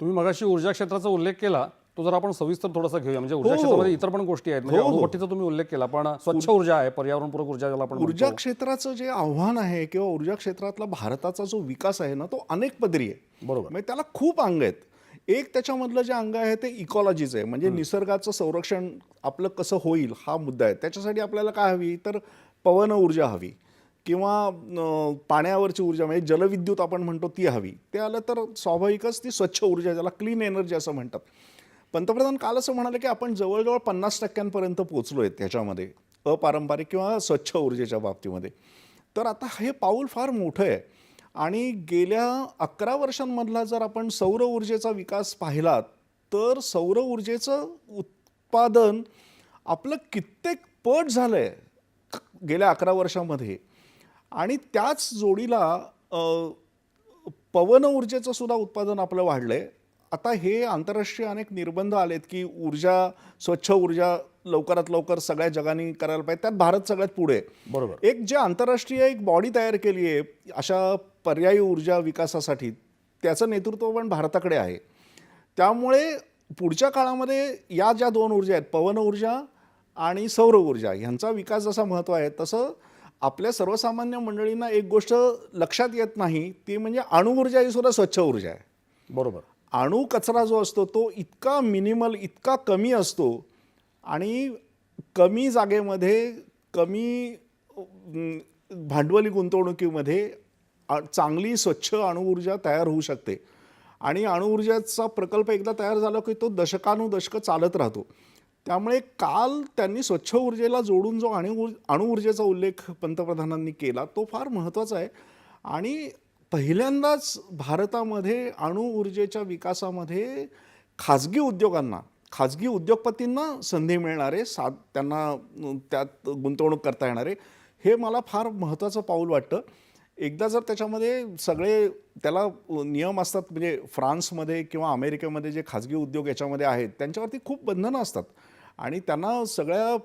तुम्ही मगाशी ऊर्जा क्षेत्राचा उल्लेख केला तो जर आपण सविस्तर थोडासा घेऊया. म्हणजे ऊर्जा हो. क्षेत्रामध्ये इतर पण गोष्टी आहेत. म्हणजे हो, हो. अणुभट्टीचा तुम्ही उल्लेख केला पण स्वच्छ ऊर्जा आहे पर्यावरणपूरक ऊर्जा ज्याला आपण ऊर्जा म्हणतो. क्षेत्राचं जे आव्हान आहे किंवा ऊर्जा क्षेत्रातला भारताचा जो विकास आहे ना तो अनेक पदरी आहे. बरोबर. म्हणजे त्याला खूप अंग आहेत. एक त्याच्यामधलं जे अंग आहे ते इकॉलॉजीचं आहे. म्हणजे निसर्गाचं संरक्षण आपलं कसं होईल हा मुद्दा आहे. त्याच्यासाठी आपल्याला काय हवी? तर पवन ऊर्जा हवी. किंवा पाण्यावरची ऊर्जा म्हणजे जलविद्युत आपण म्हणतो ती हवी. ते आलं तर स्वाभाविकच ती स्वच्छ ऊर्जा ज्याला क्लीन एनर्जी असं म्हणतात. पंतप्रधान काल असं म्हणाले की आपण जवळजवळ पन्नास टक्क्यांपर्यंत पोचलो आहेत त्याच्यामध्ये अपारंपरिक किंवा स्वच्छ ऊर्जेच्या बाबतीमध्ये. तर आता हे पाऊल फार मोठं आहे. आणि गेल्या अकरा वर्षांमधला जर आपण सौर ऊर्जेचा विकास पाहिला तर सौर ऊर्जेचं उत्पादन आपलं कित्येक पट झालं आहे गेल्या अकरा वर्षामध्ये. आणि त्याच जोडीला पवन ऊर्जेचं सुद्धा उत्पादन आपलं वाढलं आहे आता हे आंतरराष्ट्रीय अनेक निर्बंध आलेत की ऊर्जा स्वच्छ ऊर्जा लवकरात लवकर सगळ्या जगाने करायला पाहिजे. त्यात भारत सगळ्यात पुढे. बरोबर. एक जे आंतरराष्ट्रीय एक बॉडी तयार केली आहे अशा पर्यायी ऊर्जा विकासासाठी त्याचं नेतृत्व पण भारताकडे आहे. त्यामुळे पुढच्या काळामध्ये या ज्या दोन ऊर्जा आहेत पवन ऊर्जा आणि सौर ऊर्जा ह्यांचा विकास जसा महत्त्व आहे तसं आपल्या सर्वसामान्य मंडळींना एक गोष्ट लक्षात येत नाही ती म्हणजे अणुऊर्जा ही सुद्धा स्वच्छ ऊर्जा आहे. बरोबर. अणू कचरा जो असतो तो इतका मिनिमल इतका कमी असतो आणि कमी जागेमध्ये कमी भांडवली गुंतवणुकीमध्ये चांगली स्वच्छ अणुऊर्जा तयार होऊ शकते. आणि अणुऊर्जाचा प्रकल्प एकदा तयार झाला की तो दशकानुदशकं चालत राहतो. त्यामुळे काल त्यांनी स्वच्छ ऊर्जेला जोडून जो अणु अणुऊर्जेचा उल्लेख पंतप्रधानांनी केला तो फार महत्त्वाचा आहे. आणि पहिल्यांदाच भारतामध्ये अणुऊर्जेच्या विकासामध्ये खाजगी उद्योगांना खाजगी उद्योगपतींना संधी मिळणारे सा त्यांना त्यात गुंतवणूक करता येणारे हे मला फार महत्त्वाचं पाऊल वाटतं. एकदा जर त्याच्यामध्ये सगळे त्याला नियम असतात म्हणजे फ्रान्समध्ये किंवा अमेरिकेमध्ये जे खाजगी उद्योग याच्यामध्ये आहेत त्यांच्यावरती खूप बंधनं असतात. आणि त्यांना सगळ्या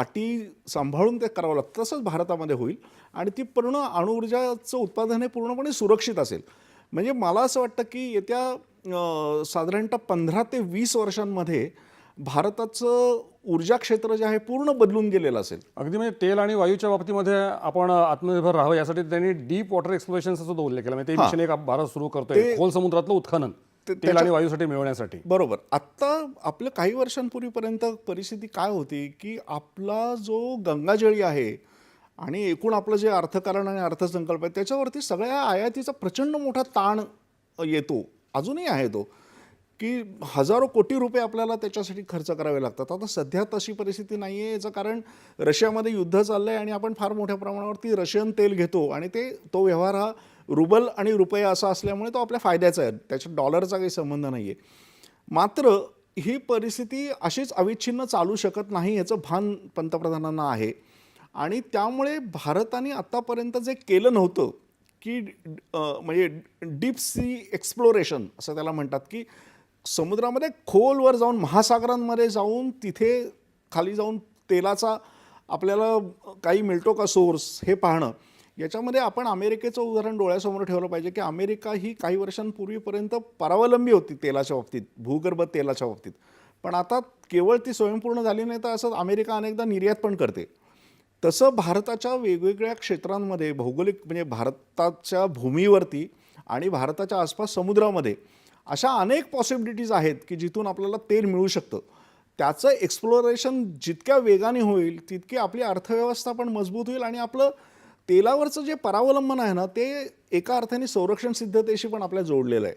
अटी सांभाळून ते करावं लागतं. तसंच भारतामध्ये होईल. आणि ती पूर्ण अणुऊर्जाचं उत्पादन हे पूर्णपणे सुरक्षित असेल. म्हणजे मला असं वाटतं की येत्या साधारणतः पंधरा ते वीस वर्षांमध्ये भारताचं ऊर्जा क्षेत्र जे आहे पूर्ण बदलून गेलेलं असेल. अगदी म्हणजे तेल आणि वायूच्या बाबतीमध्ये आपण आत्मनिर्भर राहावं यासाठी त्यांनी डीप वॉटर एक्सप्लोरेशनचा सुद्धा उल्लेख केला. म्हणजे ते मिशन एक भारत सुरू करतोय. खोल समुद्रातलं उत्खनन. ते- तेल आणि वायूसाठी मिळवण्यासाठी. बरोबर. आत्ता आपलं काही वर्षांपूर्वीपर्यंत परिस्थिती काय होती की आपला जो गंगाजळी आहे आणि एकूण आपलं जे अर्थकारण आणि अर्थसंकल्प आहे त्याच्यावरती सगळ्या आयातीचा प्रचंड मोठा ताण येतो. अजूनही आहे तो. की हजारो कोटी रुपये आपल्याला त्याच्यासाठी खर्च करावे लागतात. आता सध्या तशी परिस्थिती नाही आहे याचं कारण रशियामध्ये युद्ध चाललं आहे आणि आपण फार मोठ्या प्रमाणावरती रशियन तेल घेतो आणि ते तो व्यवहार हा रुबल आणि रुपये असा असल्यामुळे तो आपल्या फायद्याचा आहे. त्याच्या डॉलरचा काही संबंध नाही आहे मात्र ही परिस्थिती अशीच अविच्छिन्न चालू शकत नाही याचं भान पंतप्रधानांना आहे. आणि त्यामुळे भारताने आत्तापर्यंत जे केलं नव्हतं की म्हणजे डीप सी एक्सप्लोरेशन असं त्याला म्हणतात की समुद्रामध्ये खोलवर जाऊन महासागरांमध्ये जाऊन तिथे खाली जाऊन तेलाचा आपल्याला काही मिळतो का सोर्स हे पाहणं याच्यामध्ये आपण अमेरिकेचं उदाहरण डोळ्यासमोर ठेवलं पाहिजे की अमेरिका ही काही वर्षांपूर्वीपर्यंत परावलंबी होती तेलाच्या बाबतीत भूगर्भ तेलाच्या बाबतीत. पण आता केवळ ती स्वयंपूर्ण झाली नाही तर असं अमेरिका अनेकदा निर्यात पण करते. तसं भारताच्या वेगवेगळ्या क्षेत्रांमध्ये भौगोलिक म्हणजे भारताच्या भूमीवरती आणि भारताच्या आसपास समुद्रामध्ये अशा अनेक पॉसिबिलिटीज आहेत की जिथून आपल्याला तेल मिळू शकतं. त्याचं एक्सप्लोरेशन जितक्या वेगाने होईल तितकी आपली अर्थव्यवस्था पण मजबूत होईल आणि आपलं तेलावरचं जे परावलंबन आहे ना ते एका अर्थाने संरक्षण सिद्धतेशी पण आपल्या जोडलेलं आहे.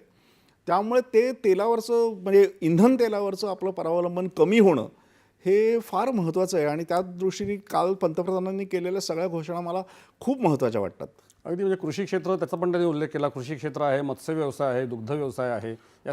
त्यामुळे ते तेलावरचं म्हणजे इंधन तेलावरचं आपलं परावलंबन कमी होणं हे फार महत्त्वाचं आहे. आणि त्या दृष्टीने काल पंतप्रधानांनी केलेल्या सगळ्या घोषणा मला खूप महत्त्वाच्या वाटतात. अगदी म्हणजे कृषी क्षेत्र त्याचा पण त्यांनी उल्लेख केला. कृषी क्षेत्र आहे मत्स्य व्यवसाय आहे दुग्ध व्यवसाय आहे